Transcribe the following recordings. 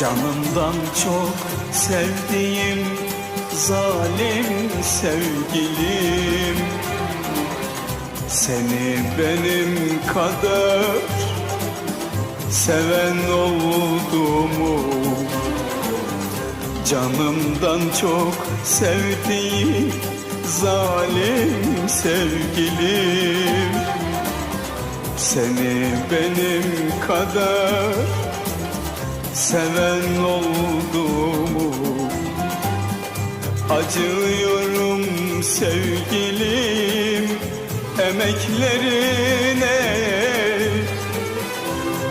Canımdan çok sevdiğim zalim sevgilim Seni benim kadar seven oldu mu? Canımdan çok sevdiğim zalim sevgilim Seni benim kadar seven oldu mu? Acıyorum sevgilim emeklerine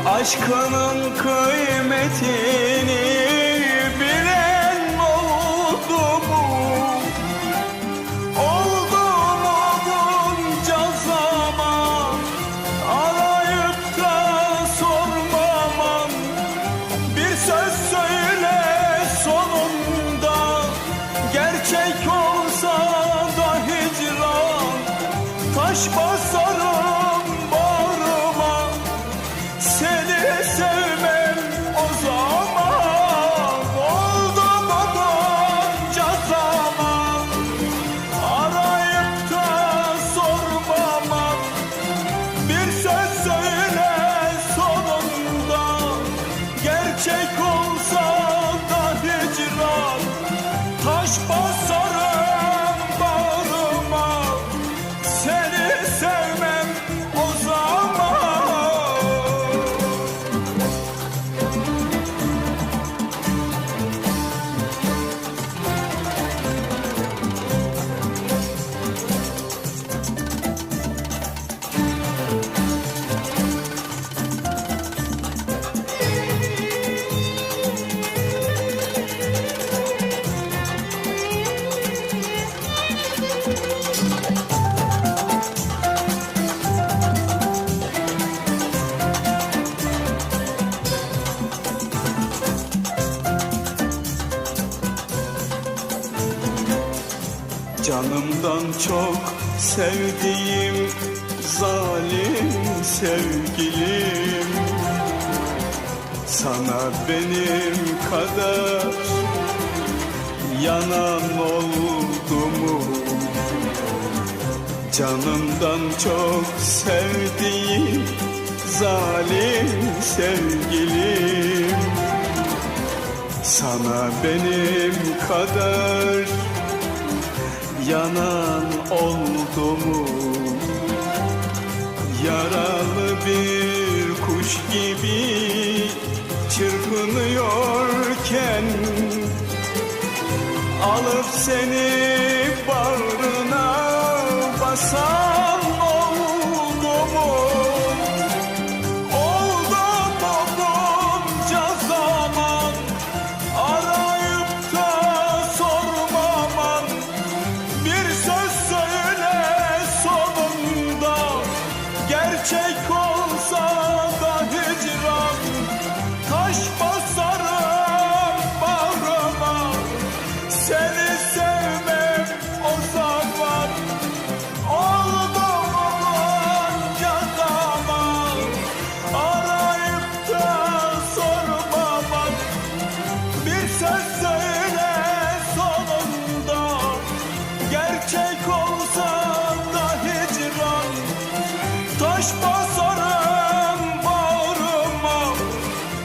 Aşkının kıymetini Seni sevmem Canımdan çok sevdiğim zalim sevgilim Sana benim kadar yanan oldu mu? Canımdan çok sevdiğim zalim sevgilim Sana benim kadar yanan oldu mu? Yaralı bir kuş gibi çırpınıyorken Alıp seni bağrına basan söz sonunda Gerçek olsa da hicran. Taş basarım bağrıma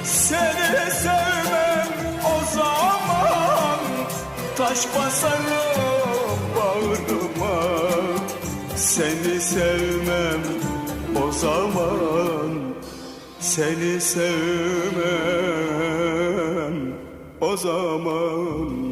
Seni sevmem o zaman. Taş basarım bağrıma Seni sevmem o zaman. Seni sevmem zaman